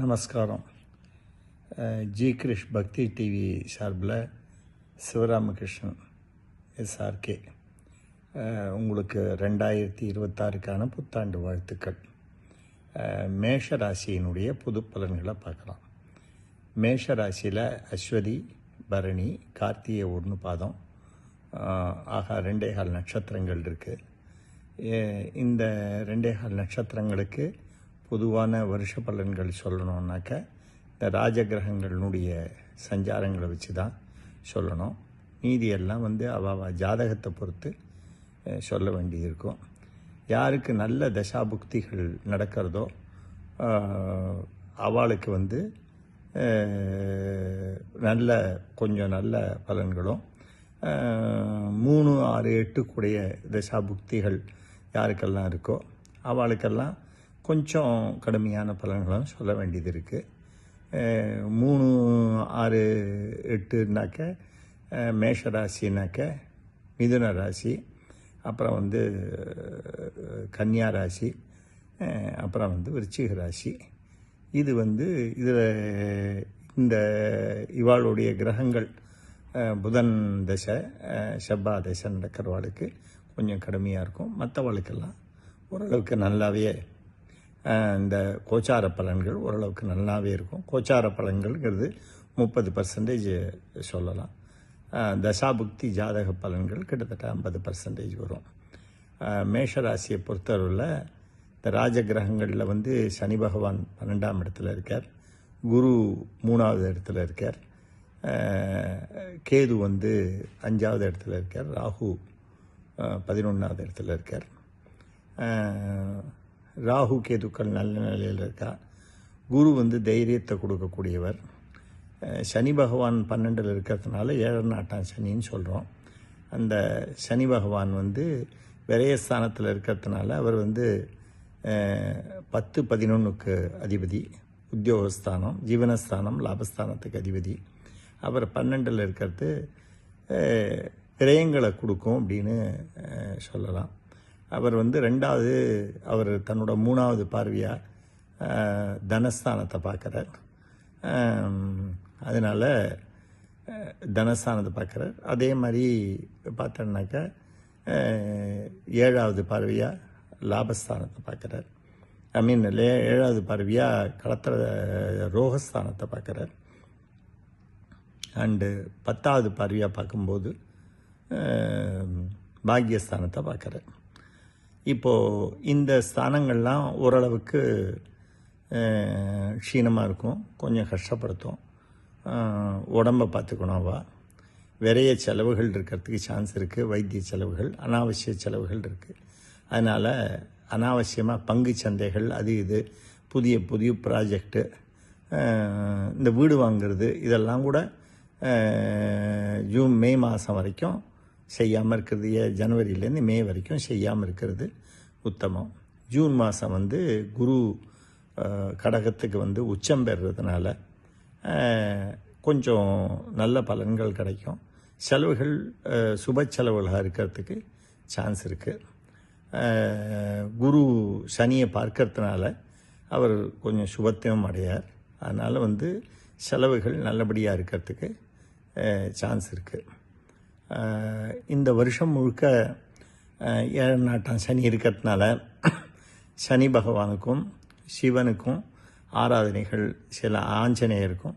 நமஸ்காரம். ஜி. கிருஷ் பக்தி டிவி சார்பில் சிவராமகிருஷ்ணன் எஸ்ஆர்கே உங்களுக்கு ரெண்டாயிரத்தி இருபத்தாறுக்கான புத்தாண்டு வாழ்த்துக்கள். மேஷ ராசியினுடைய புது பலன்களை பார்க்கலாம். மேஷ ராசியில் அஸ்வதி பரணி கார்த்திகை ஒன்று பாதம் ஆகா ரெண்டே கால் நட்சத்திரங்கள் இருக்குது இந்த ரெண்டே கால் நட்சத்திரங்களுக்கு பொதுவான வருஷ பலன்கள் சொல்லணுன்னாக்க இந்த ராஜகிரகங்களினுடைய சஞ்சாரங்களை வச்சு தான் சொல்லணும். மீதியெல்லாம் வந்து அவ ஜாதகத்தை பொறுத்து சொல்ல சொல்ல வேண்டியிருக்கும். யாருக்கு நல்ல தசாபுக்திகள் நடக்கிறதோ அவளுக்கு வந்து நல்ல கொஞ்சம் நல்ல பலன்களும் மூணு ஆறு எட்டு கூடிய தசாபுக்திகள் யாருக்கெல்லாம் இருக்கோ அவளுக்கெல்லாம் கொஞ்சம் கடுமையான பலன்களும் சொல்ல வேண்டியது இருக்குது மூணு ஆறு எட்டுனாக்க மேஷ ராசினாக்க மிதுன ராசி அப்புறம் வந்து கன்னியா ராசி அப்புறம் வந்து விருச்சிக ராசி. இது வந்து இதில் இந்த இவாளுடைய கிரகங்கள் புதன் தசை செவ்வா தசை நடக்கிறவாளுக்கு கொஞ்சம் கடுமையாக இருக்கும். மற்றவாளுக்கெல்லாம் ஓரளவுக்கு நல்லாவே இந்த கோச்சார பலன்கள் ஓரளவுக்கு நல்லாவே இருக்கும். கோச்சார பலன்கள்ங்கிறது முப்பது பர்சன்டேஜ் சொல்லலாம். தசாபுக்தி ஜாதக பலன்கள் கிட்டத்தட்ட ஐம்பது பர்சன்டேஜ் வரும். மேஷராசியை மேஷ பொறுத்தவரையில் இந்த ராஜகிரகங்களில் வந்து சனி பகவான் பன்னெண்டாம் இடத்துல இருக்கார். குரு மூணாவது இடத்துல இருக்கார். கேது வந்து அஞ்சாவது இடத்துல இருக்கார். ராகு பதினொன்றாவது இடத்துல இருக்கார். ராகு கேதுக்கள் நல்ல நிலையில் இருக்கா? குரு வந்து தைரியத்தை கொடுக்கக்கூடியவர். சனி பகவான் பன்னெண்டில் இருக்கிறதுனால ஏழரை நாட்டான் சனின்னு சொல்கிறோம் அந்த சனி பகவான் வந்து விரயஸ்தானத்தில் இருக்கிறதுனால அவர் வந்து பத்து பதினொன்றுக்கு அதிபதி உத்தியோகஸ்தானம் ஜீவனஸ்தானம் லாபஸ்தானத்துக்கு அதிபதி. அவர் பன்னெண்டில் இருக்கிறது விரயங்களை கொடுக்கும் அப்படின்னு சொல்லலாம். அவர் வந்து ரெண்டாவது அவர் தன்னோட மூணாவது பார்வையாக தனஸ்தானத்தை பார்க்குறார். அதனால் தனஸ்தானத்தை பார்க்குறார். அதே மாதிரி பார்த்தோன்னாக்கா ஏழாவது பார்வையாக லாபஸ்தானத்தை பார்க்குறார். ஐ மீன் ஏழாவது பார்வையாக களத்திர ரோகஸ்தானத்தை பார்க்குறார். அண்டு பத்தாவது பார்வையாக பார்க்கும்போது பாக்யஸ்தானத்தை பாக்கியஸ்தானத்தை பார்க்குறார். இப்போது இந்த ஸ்தானங்கள்லாம் ஓரளவுக்கு க்ஷீணமாக இருக்கும். கொஞ்சம் கஷ்டப்படுத்தும். உடம்பை பார்த்துக்கணும்வா விரைய செலவுகள் இருக்கிறதுக்கு சான்ஸ் இருக்குது வைத்திய செலவுகள் அனாவசிய செலவுகள் இருக்குது அதனால் அனாவசியமாக பங்கு சந்தைகள் அது இது புதிய புதிய ப்ராஜெக்ட்டு இந்த வீடு வாங்கிறது இதெல்லாம் கூட ஜூன் மே மாதம் வரைக்கும் செய்யாமல் இருக்கிறது ஏ- ஜனவரியிலேருந்து மே வரைக்கும் செய்யாமல் இருக்கிறது உத்தமம். ஜூன் மாதம் வந்து குரு கடகத்துக்கு வந்து உச்சம் பெறுறதுனால கொஞ்சம் நல்ல பலன்கள் கிடைக்கும். செலவுகள் சுப செலவுகளாக இருக்கிறதுக்கு சான்ஸ் இருக்குது குரு சனியை பார்க்கறதுனால அவர் கொஞ்சம் சுபத்தையும் அடையார். அதனால் வந்து செலவுகள் நல்லபடியாக இருக்கிறதுக்கு சான்ஸ் இருக்குது இந்த வருஷம் முழுக்க அஹ், ஏழு சனி இருக்கிறதுனால சனி பகவானுக்கும் சிவனுக்கும் ஆராதனைகள் சில ஆஞ்சநேயருக்கும்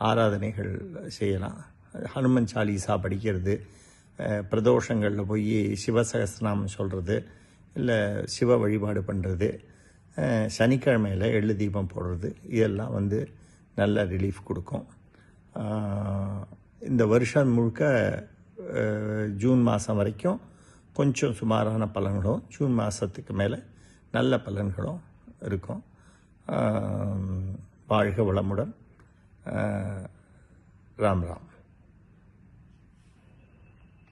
ஆராதனைகள் செய்யலாம். ஹனுமன் சாலீசா படிக்கிறது பிரதோஷங்களில் போய் சிவசகஸ்ரநாமம் சொல்கிறது இல்லை சிவ வழிபாடு பண்ணுறது சனிக்கிழமையில் எள்ளு தீபம் போடுறது இதெல்லாம் வந்து நல்ல ரிலீஃப் கொடுக்கும். இந்த வருஷம் முழுக்க ஜூன் மாதம் வரைக்கும் கொஞ்சம் சுமாரான பலன்களும் ஜூன் மாதத்துக்கு மேலே நல்ல பலன்களும் இருக்கும். வாழ்க வளமுடன். ராம் ராம்.